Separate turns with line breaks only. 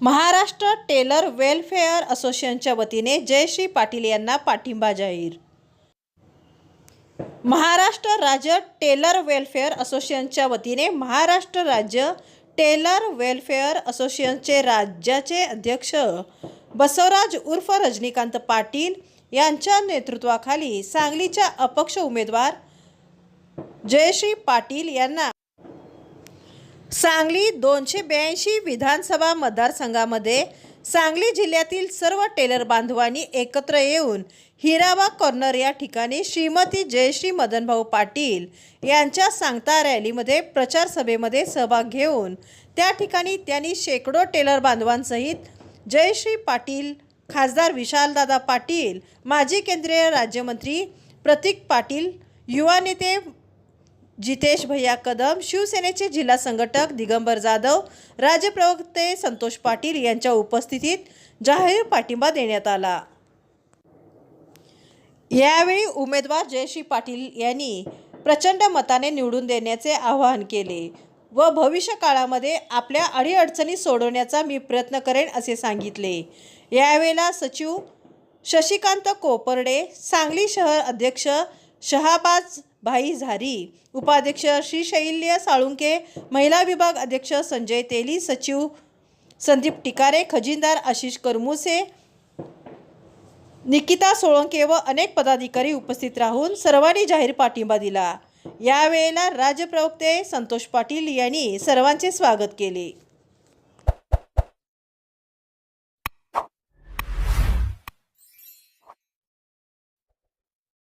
Maharashtra teller welfare असोसिएशनच्या वतीने जयश्री पाटील यांना पाठिंबा जाहीर. महाराष्ट्र राज्य टेलर वेलफेअर असोसिएशनच्या वतीने महाराष्ट्र राज्य टेलर वेलफेअर असोसिएशनचे राज्याचे अध्यक्ष बसवराज उर्फ रजनीकांत पाटील यांच्या नेतृत्वाखाली सांगलीच्या अपक्ष उमेदवार जयश्री पाटील यांना सांगली दोनशे ब्याऐंशी विधानसभा मतदारसंघामध्ये सांगली जिल्ह्यातील सर्व टेलर बांधवांनी एकत्र येऊन हिराबा कॉर्नर या ठिकाणी श्रीमती जयश्री मदनभाऊ पाटील यांच्या सांगता रॅलीमध्ये प्रचार सभेमध्ये सहभाग घेऊन त्या ठिकाणी त्यांनी शेकडो टेलर बांधवांसहित जयश्री पाटील खासदार विशालदादा पाटील माजी केंद्रीय राज्यमंत्री प्रतीक पाटील युवा नेते जितेश भैया कदम शिवसेनेचे जिल्हा संघटक दिगंबर जाधव राज्यप्रवक्ते संतोष पाटील यांच्या उपस्थितीत जाहीर पाठिंबा देण्यात आला. यावेळी उमेदवार जयश्री पाटील यांनी प्रचंड मताने निवडून देण्याचे आवाहन केले व भविष्य काळामध्ये आपल्या अडीअडचणी सोडवण्याचा मी प्रयत्न करेन असे सांगितले. यावेळेला सचिव शशिकांत कोपर्डे सांगली शहर अध्यक्ष शहाबाज भाई झारी उपाध्यक्ष श्रीशैल्य साळुंके महिला विभाग अध्यक्ष संजय तेली सचिव संदीप टिकारे खजिनदार आशिष करमुसे निकिता सोळंके व अनेक पदाधिकारी उपस्थित राहून सर्वांनी जाहीर पाठिंबा दिला. यावेळेला राज्यप्रवक्ते संतोष पाटील यांनी सर्वांचे स्वागत केले.